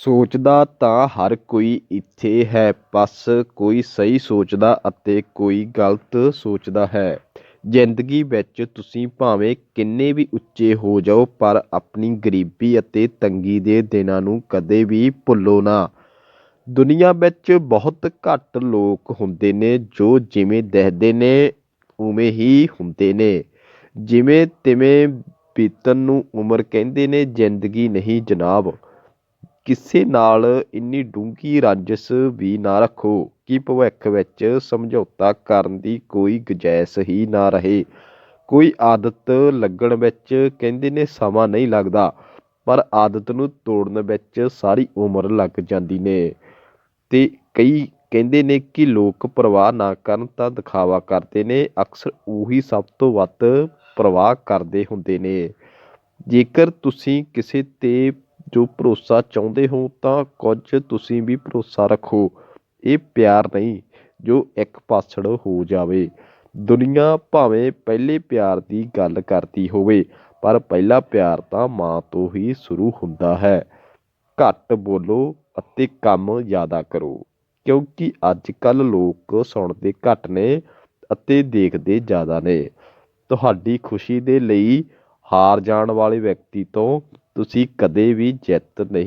ਸੋਚਦਾ ਤਾਂ ਹਰ ਕੋਈ ਇੱਥੇ ਹੈ, ਬਸ ਕੋਈ ਸਹੀ ਸੋਚਦਾ ਅਤੇ ਕੋਈ ਗਲਤ ਸੋਚਦਾ ਹੈ। ਜ਼ਿੰਦਗੀ ਵਿੱਚ ਤੁਸੀਂ ਭਾਵੇਂ ਕਿੰਨੇ ਵੀ ਉੱਚੇ ਹੋ ਜਾਓ, ਪਰ ਆਪਣੀ ਗਰੀਬੀ ਅਤੇ ਤੰਗੀ ਦੇ ਦਿਨਾਂ ਨੂੰ ਕਦੇ ਵੀ ਭੁੱਲੋ ਨਾ। ਦੁਨੀਆ ਵਿੱਚ ਬਹੁਤ ਘੱਟ ਲੋਕ ਹੁੰਦੇ ਨੇ ਜੋ ਜਿਵੇਂ ਦਿਖਦੇ ਨੇ, ਉਵੇਂ ਹੀ ਹੁੰਦੇ ਨੇ। ਜਿਵੇਂ ਤਿਵੇਂ ਬੀਤਣ ਨੂੰ ਉਮਰ ਕਹਿੰਦੇ ਨੇ, ਜ਼ਿੰਦਗੀ ਨਹੀਂ ਜਨਾਬ। ਕਿਸੇ ਨਾਲ ਇੰਨੀ ਡੂੰਘੀ ਰੰਜਿਸ਼ ਵੀ ਨਾ ਰੱਖੋ ਕਿ ਭਵਿੱਖ ਵਿੱਚ ਸਮਝੌਤਾ ਕਰਨ ਦੀ ਕੋਈ ਗੁੰਜਾਇਸ਼ ਹੀ ਨਾ ਰਹੇ। ਕੋਈ ਆਦਤ ਲੱਗਣ ਵਿੱਚ ਕਹਿੰਦੇ ਨੇ ਸਮਾਂ ਨਹੀਂ ਲੱਗਦਾ, ਪਰ ਆਦਤ ਨੂੰ ਤੋੜਨ ਵਿੱਚ ਸਾਰੀ ਉਮਰ ਲੱਗ ਜਾਂਦੀ ਨੇ। ਤੇ ਕਈ ਕਹਿੰਦੇ ਨੇ ਕਿ ਲੋਕ ਪਰਵਾਹ ਨਾ ਕਰਨ ਤਾਂ ਦਿਖਾਵਾ ਕਰਦੇ ਨੇ, ਅਕਸਰ ਉਹੀ ਸਭ ਤੋਂ ਵੱਧ ਪਰਵਾਹ ਕਰਦੇ ਹੁੰਦੇ ਨੇ। ਜੇਕਰ ਤੁਸੀਂ ਕਿਸੇ ਤੇ ਜੋ ਭਰੋਸਾ ਚਾਹੁੰਦੇ ਹੋ ਤਾਂ ਕੁਝ ਤੁਸੀਂ ਵੀ ਭਰੋਸਾ ਰੱਖੋ। ਇਹ ਪਿਆਰ ਨਹੀਂ, ਜੋ ਇੱਕ ਪਾਸੜ ਹੋ ਜਾਵੇ। ਦੁਨੀਆ ਭਾਵੇਂ ਪਹਿਲੇ ਪਿਆਰ ਦੀ ਗੱਲ ਕਰਦੀ ਹੋਵੇ, ਪਰ ਪਹਿਲਾ ਪਿਆਰ ਤਾਂ ਮਾਂ ਤੋਂ ਹੀ ਸ਼ੁਰੂ ਹੁੰਦਾ ਹੈ। ਘੱਟ ਬੋਲੋ ਅਤੇ ਕੰਮ ਜ਼ਿਆਦਾ ਕਰੋ, ਕਿਉਂਕਿ ਅੱਜ ਕੱਲ੍ਹ ਲੋਕ ਸੁਣਦੇ ਘੱਟ ਨੇ ਅਤੇ ਦੇਖਦੇ ਜ਼ਿਆਦਾ ਨੇ। ਤੁਹਾਡੀ ਖੁਸ਼ੀ ਦੇ ਲਈ ਹਾਰ ਜਾਣ ਵਾਲੇ ਵਿਅਕਤੀ ਤੋਂ ਤੁਸੀਂ ਕਦੇ ਵੀ ਜਿੱਤ ਨਹੀਂ